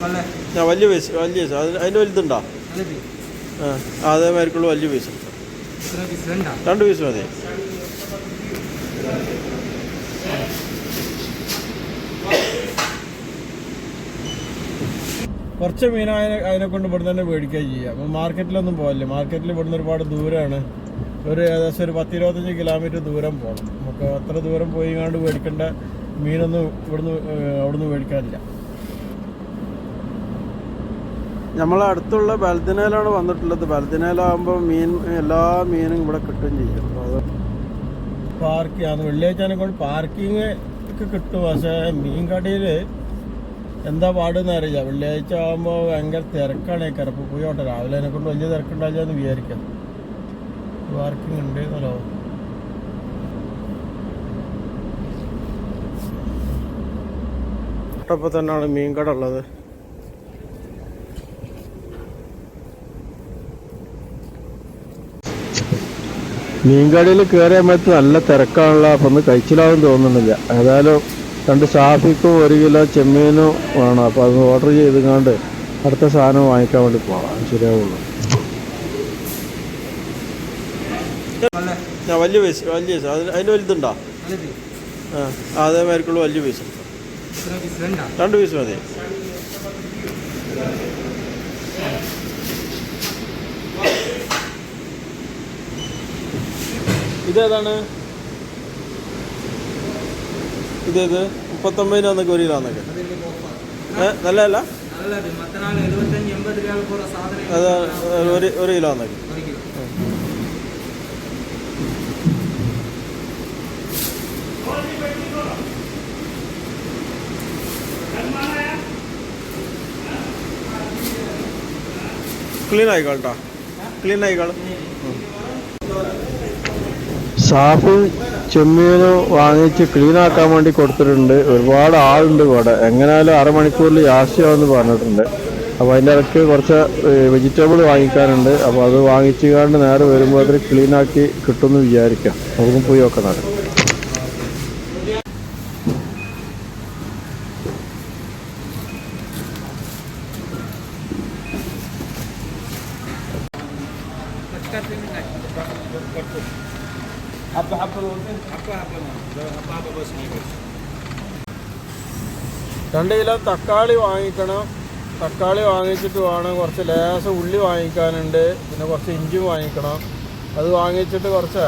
ആ വലിയ പൈസ വലിയ പൈസ. അതിന് അതിന്റെ വലുതുണ്ടോ? ആ അതേമാതിരിക്കുള്ള വലിയ പൈസ. രണ്ടാ? പീസ് മതി. കുറച്ച് മീൻ അതിനെ കൊണ്ട് ഇവിടുന്ന് തന്നെ മേടിക്കുക ചെയ്യുക അപ്പോൾ മാർക്കറ്റിലൊന്നും പോകല്ലേ? മാർക്കറ്റിൽ ഇവിടുന്ന് ഒരുപാട് ദൂരമാണ് ഒരു ഏകദേശം ഒരു പത്ത് ഇരുപത്തഞ്ച് കിലോമീറ്റർ ദൂരം പോകണം നമുക്ക് അത്ര ദൂരം പോയി കണ്ട് മേടിക്കേണ്ട മീനൊന്നും ഇവിടുന്ന് അവിടുന്ന് മേടിക്കാനില്ല നമ്മളെ അടുത്തുള്ള ബൽദിനയിലാണ് വന്നിട്ടുള്ളത്. ബൽദിനയിലാകുമ്പോൾ മീൻ എല്ലാ മീനും ഇവിടെ കിട്ടുകയും ചെയ്യും. അപ്പോൾ അത് പാർക്ക് ആണ് വെള്ളിയാഴ്ച പാർക്കിങ് ഒക്കെ കിട്ടും. പക്ഷേ മീൻ കടയിൽ എന്താ പാടെന്ന് അറിയില്ല. വെള്ളിയാഴ്ച ആകുമ്പോൾ ഭയങ്കര തിരക്കാണ് കിടപ്പ് പോയി പോയോട്ടെ രാവിലെ അതിനെ കൊണ്ട് വലിയ തിരക്കുണ്ടാവില്ല എന്ന് വിചാരിക്കാം. പാർക്കിംഗ് ഉണ്ട് എന്നല്ലോ തൊട്ടപ്പം തന്നെയാണ് മീൻ കട ഉള്ളത്. മീൻകടയിൽ കയറിയാൽ മറ്റു നല്ല തിരക്കാണല്ലോ. അപ്പം ഒന്ന് കഴിച്ചിലാവും തോന്നുന്നില്ല. ഏതായാലും രണ്ട് സാഫിക്കും ഒരു കിലോ ചെമ്മീനും വേണം. അപ്പോൾ അത് ഓർഡർ ചെയ്തുകൊണ്ട് അടുത്ത സാധനം വാങ്ങിക്കാൻ വേണ്ടി പോകാം ശരിയാവുള്ളൂ. ഞാൻ വലിയ പൈസ വലിയ പൈസ. അതിന് വലുതുണ്ടോ? ആ അതേമാതിരിക്കുള്ള വലിയ പൈസ. രണ്ട് പീസ് മതി. ഇതേതാണ്? ഇതേത്? ഒരു കിലോന്നൊക്കെ. എന്നൊക്കെ ഓഫർ ഏ നല്ലതല്ല? നല്ലത്. മറ്റന്നാൾ എഴുപത്തഞ്ച് രൂപ പോലുള്ള സാധനം അത് ഒരു ഒരു കിലോ എന്നൊക്കെ കിലോ. ക്ലീൻ ആയിക്കോട്ടോ ക്ലീൻ ആയിക്കോളും. സാഫ് ചെമ്മീന് വാങ്ങിച്ച് ക്ലീനാക്കാൻ വേണ്ടി കൊടുത്തിട്ടുണ്ട്. ഒരുപാട് ആളുണ്ട് ഇവിടെ. എങ്ങനെയാലും അരമണിക്കൂറിൽ യാസ്യാവെന്ന് പറഞ്ഞിട്ടുണ്ട്. അപ്പോൾ അതിന്റെ ഇടയ്ക്ക് കുറച്ച് വെജിറ്റബിൾ വാങ്ങിക്കാനുണ്ട്. അപ്പോൾ അത് വാങ്ങിച്ചു കണ്ട് നേരെ വരുമ്പോൾ അതിൽ ക്ലീനാക്കി കിട്ടുമെന്ന് വിചാരിക്കാം. നമുക്കും പോയി നോക്കണം Thank you. حبة حبة حبة حبة حبة بس ما يبقى രണ്ട് കിലോ തക്കാളി വാങ്ങിക്കണം തക്കാളി വാങ്ങിച്ചിട്ട് വേണം കുറച്ച് ലേശം ഉള്ളി വാങ്ങിക്കാനുണ്ട് പിന്നെ കുറച്ച് ഇഞ്ചി വാങ്ങിക്കണം അത് വാങ്ങിച്ചിട്ട് കുറച്ച്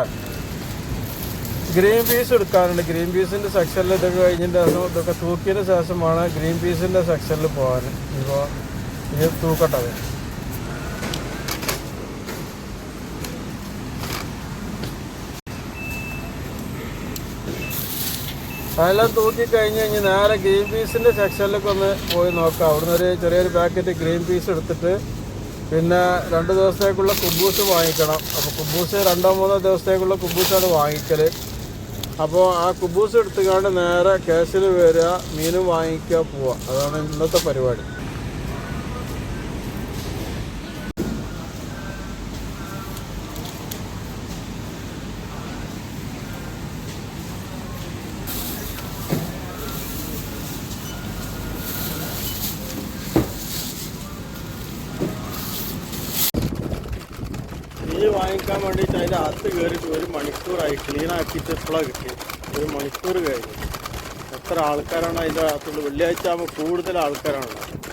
ഗ്രീൻ പീസ് എടുക്കാനുണ്ട് ഗ്രീൻ പീസിൻ്റെ സെക്ഷനിൽ ഇതൊക്കെ കഴിഞ്ഞിട്ട് ശേഷം ഇതൊക്കെ തൂക്കിയതിന് ശേഷമാണ് ഗ്രീൻ പീസിൻ്റെ സെക്ഷനിൽ പോകാൻ ഇപ്പോൾ ഇത് തൂക്കട്ടത് അതെല്ലാം തൂക്കി കഴിഞ്ഞ് കഴിഞ്ഞ് നേരെ ഗ്രീൻ പീസിന്റെ സെക്ഷനിലേക്ക് ഒന്ന് പോയി നോക്കാം. അവിടുന്ന് ഒരു ചെറിയൊരു പാക്കറ്റ് ഗ്രീൻ പീസ് എടുത്തിട്ട് പിന്നെ രണ്ട് ദിവസത്തേക്കുള്ള കുബൂസ് വാങ്ങിക്കണം. അപ്പോൾ കുബൂസ് രണ്ടോ മൂന്നോ ദിവസത്തേക്കുള്ള കുബൂസാണ് വാങ്ങിക്കൽ അപ്പോൾ ആ കുബൂസ് എടുത്തുകൊണ്ട് നേരെ കേസിൽ വരിക മീനും വാങ്ങിക്കുക പോവുക. അതാണ് ഇന്നത്തെ പരിപാടി. മീൻ വാങ്ങിക്കാൻ വേണ്ടിയിട്ട് അതിന്റെ അകത്ത് കയറിയിട്ട് ഒരു മണിക്കൂറായി ക്ലീൻ ആക്കിയിട്ട് ഇപ്പോഴാണ് കിട്ടിയത്. ഒരു മണിക്കൂർ കഴിഞ്ഞു. എത്ര ആൾക്കാരാണ് അതിന്റെ അകത്തുള്ളത്? വെള്ളിയാഴ്ച ആകുമ്പോൾ കൂടുതൽ ആൾക്കാരാണ്